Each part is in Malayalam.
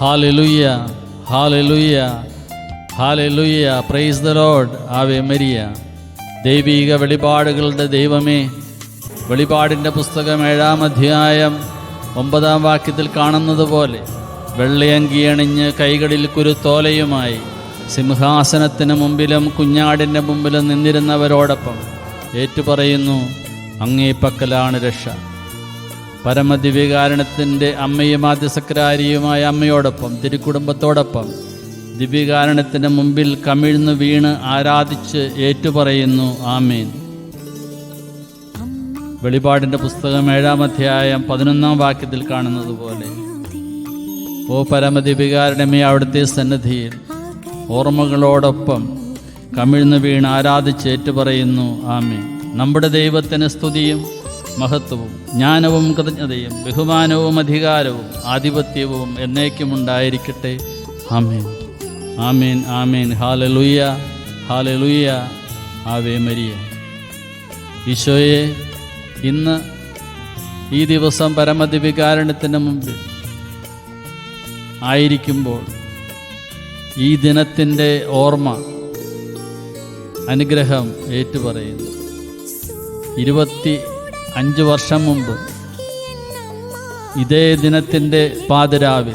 Hallelujah hallelujah hallelujah praise the Lord Ave Maria ദൈവീക വെളിപാടുകളുടെ ദൈവമേ വെളിപാടിന്റെ പുസ്തകം ഏഴാം അധ്യായം ഒമ്പതാം വാക്യത്തിൽ കാണുന്നത് പോലെ വെള്ളയങ്കി അണിഞ്ഞ് കൈകളിൽ കുരുത്തോലയുമായി സിംഹാസനത്തിന് മുമ്പിലും കുഞ്ഞാടിന്റെ മുമ്പിലും നിന്നിരുന്നവരോടൊപ്പം ഏറ്റുപറയുന്നു അങ്ങേപ്പക്കലാണ് രക്ഷ. പരമദിവ്യകാരണത്തിന്റെ അമ്മയും ആദ്യസക്രാരിയുമായ അമ്മയോടൊപ്പം തിരുക്കുടുംബത്തോടൊപ്പം ദിവ്യകാരണത്തിന് മുമ്പിൽ കമിഴ്ന്ന് വീണ് ആരാധിച്ച് ഏറ്റുപറയുന്നു ആമേൻ. വെളിപാടിന്റെ പുസ്തകം ഏഴാം അധ്യായം പതിനൊന്നാം വാക്യത്തിൽ കാണുന്നത് പോലെ ഓ പരമദിപികാരണമേ അവിടുത്തെ സന്നദ്ധിയിൽ ഓർമ്മകളോടൊപ്പം കമിഴ്ന്ന് വീണ് ആരാധിച്ച് ഏറ്റുപറയുന്നു ആമേ നമ്മുടെ ദൈവത്തിന് സ്തുതിയും മഹത്വവും ജ്ഞാനവും കൃതജ്ഞതയും ബഹുമാനവും അധികാരവും ആധിപത്യവും എന്നേക്കും ഉണ്ടായിരിക്കട്ടെ ആമേൻ. ആമേൻ ആമേൻ. ഹാല ലുയ്യ ആവേ മരിയ. ഈശോയെ ഇന്ന് ഈ ദിവസം പരമദിവികാരണത്തിന് മുമ്പിൽ ആയിരിക്കുമ്പോൾ ഈ ദിനത്തിന്റെ ഓർമ്മ അനുഗ്രഹം ഏറ്റുപറയുന്നു. ഇരുപത്തി അഞ്ച് വർഷം മുമ്പ്. ഇതേ ദിനത്തിന്റെ പാതിരാവിൽ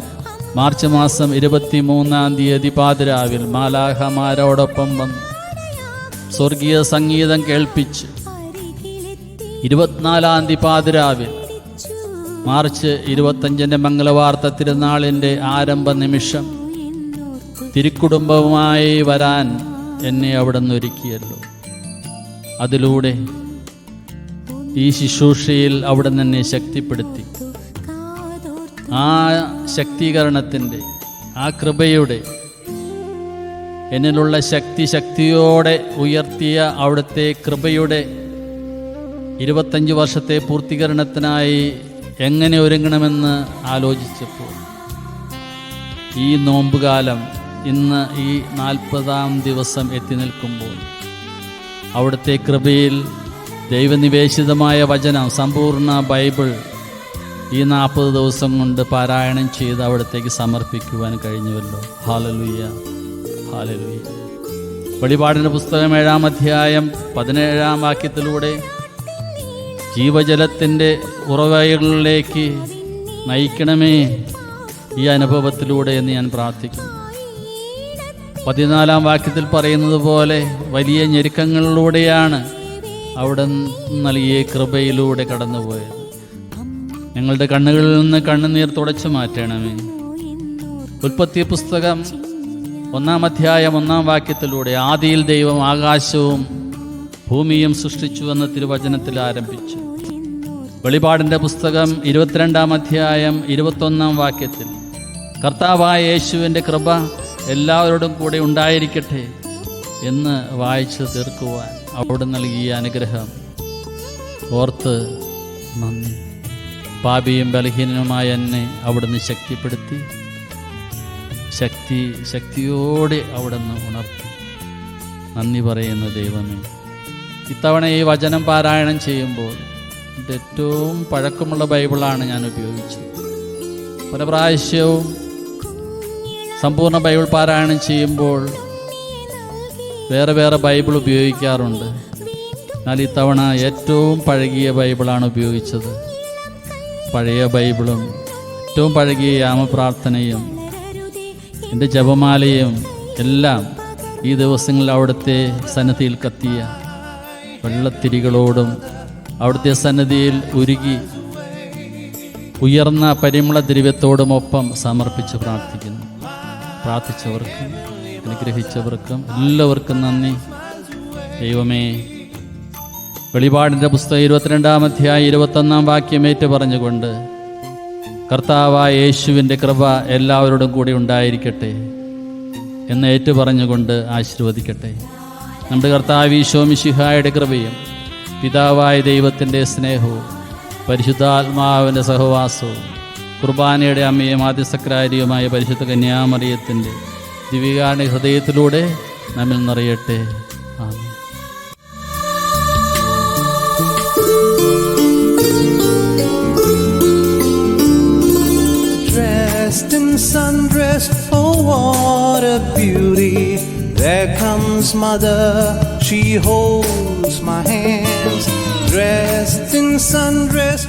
മാർച്ച് മാസം ഇരുപത്തി മൂന്നാം തീയതി പാതിരാവിൽ മാലാഹമാരോടൊപ്പം വന്ന് സ്വർഗീയ സംഗീതം കേൾപ്പിച്ച് ഇരുപത്തിനാലാം തീയതി പാതിരാവിൽ മാർച്ച് ഇരുപത്തഞ്ചിന്റെ മംഗളവാർത്ത തിരുനാളിന്റെ ആരംഭ നിമിഷം തിരുക്കുടുംബവുമായി വരാൻ എന്നെ അവിടെ നിന്ന് ഒരുക്കിയല്ലോ. അതിലൂടെ ഈ ശുശ്രൂഷയിൽ അവിടെ തന്നെ ശക്തിപ്പെടുത്തി. ആ ശക്തീകരണത്തിന്റെ ആ കൃപയുടെ എന്നിലുള്ള ശക്തി ശക്തിയോടെ ഉയർത്തിയ അവിടുത്തെ കൃപയുടെ ഇരുപത്തഞ്ച് വർഷത്തെ പൂർത്തീകരണത്തിനായി എങ്ങനെ ഒരുങ്ങണമെന്ന് ആലോചിച്ചപ്പോൾ ഈ നോമ്പുകാലം ഇന്ന് ഈ നാൽപ്പതാം ദിവസം എത്തി നിൽക്കുമ്പോൾ അവിടുത്തെ കൃപയിൽ ദൈവനിവേശിതമായ വചനം സമ്പൂർണ ബൈബിൾ ഈ നാൽപ്പത് ദിവസം കൊണ്ട് പാരായണം ചെയ്ത് അവിടത്തേക്ക് സമർപ്പിക്കുവാൻ കഴിഞ്ഞുവല്ലോ. ഹാലലുയ്യ ഹാലലുയ്യ വെളിപാടിന്റെ പുസ്തകം ഏഴാം അധ്യായം പതിനേഴാം വാക്യത്തിലൂടെ ജീവജലത്തിന്റെ ഉറവകളിലേക്ക് നയിക്കണമേ ഈ അനുഭവത്തിലൂടെ എന്ന് ഞാൻ പ്രാർത്ഥിക്കുന്നു. പതിനാലാം വാക്യത്തിൽ പറയുന്നത് പോലെ വലിയ ഞെരുക്കങ്ങളിലൂടെയാണ് അവിടെ നൽകിയ കൃപയിലൂടെ കടന്നുപോയത്. ഞങ്ങളുടെ കണ്ണുകളിൽ നിന്ന് കണ്ണുനീർ തുടച്ചു മാറ്റണമേ. ഉൽപ്പത്തി പുസ്തകം ഒന്നാം അധ്യായം ഒന്നാം വാക്യത്തിലൂടെ ആദിയിൽ ദൈവം ആകാശവും ഭൂമിയും സൃഷ്ടിച്ചു എന്ന തിരുവചനത്തിൽ ആരംഭിച്ചു. വെളിപാടിന്റെ പുസ്തകം ഇരുപത്തിരണ്ടാം അധ്യായം ഇരുപത്തൊന്നാം വാക്യത്തിൽ കർത്താവായ യേശുവിന്റെ കൃപ എല്ലാവരോടും കൂടെ ഉണ്ടായിരിക്കട്ടെ എന്ന് വായിച്ചു തീർക്കുവാൻ. അവിടെ നൽകിയ അനുഗ്രഹം. ഓർത്ത് നന്ദി. പാപിയും ബലഹീനനുമായ എന്നെ അവിടുന്ന് ശക്തിപ്പെടുത്തി. ശക്തി ശക്തിയോടെ അവിടുന്ന് ഉണർത്തി. നന്ദി പറയുന്ന ദൈവമേ. ഇത്തവണ ഈ വചനം പാരായണം ചെയ്യുമ്പോൾ ഏറ്റവും പഴക്കമുള്ള ബൈബിളാണ് ഞാൻ ഉപയോഗിച്ചത്. പല പ്രാവശ്യവും സമ്പൂർണ ബൈബിൾ പാരായണം ചെയ്യുമ്പോൾ വേറെ വേറെ ബൈബിൾ ഉപയോഗിക്കാറുണ്ട്. എന്നാൽ ഇത്തവണ ഏറ്റവും പഴകിയ ബൈബിളാണ് ഉപയോഗിച്ചത്. പഴയ ബൈബിളും ഏറ്റവും പഴകിയ യാമപ്രാർത്ഥനയും എന്റെ ജപമാലയും എല്ലാം ഈ ദിവസങ്ങളിൽ അവിടുത്തെ സന്നദ്ധിയിൽ കത്തിയ വെള്ളത്തിരികളോടും അവിടുത്തെ സന്നദ്ധിയിൽ ഉരുകി ഉയർന്ന പരിമള ദ്രവ്യത്തോടുമൊപ്പം സമർപ്പിച്ച് പ്രാർത്ഥിക്കുന്നു. പ്രാർത്ഥിച്ചവർക്കും അനുഗ്രഹിച്ചവർക്കും എല്ലാവർക്കും നന്ദി. ദൈവമേ വെളിപാടിന്റെ പുസ്തകം ഇരുപത്തിരണ്ടാം അധ്യായം ഇരുപത്തൊന്നാം വാക്യമേറ്റ് പറഞ്ഞുകൊണ്ട് കർത്താവായ യേശുവിന്റെ കൃപ എല്ലാവരോടും കൂടി ഉണ്ടായിരിക്കട്ടെ എന്ന് ഏറ്റു പറഞ്ഞുകൊണ്ട് ആശീർവദിക്കട്ടെ. നമ്മുടെ കർത്താവ് ഈശോമിശിഹായുടെ കൃപയും പിതാവായ ദൈവത്തിന്റെ സ്നേഹവും പരിശുദ്ധാത്മാവിന്റെ സഹവാസവും കുർബാനയുടെ അമ്മയും ആദ്യസക്രാരിയുമായ പരിശുദ്ധ കന്യാമറിയത്തിന്റെ ദിവികാരണ ഹൃദയത്തിലൂടെ നമ്മിൽ നിറയട്ടെ ആമേൻ Dressed in sundress, oh what a beauty. There comes mother, she holds my hands. Dressed in sundress,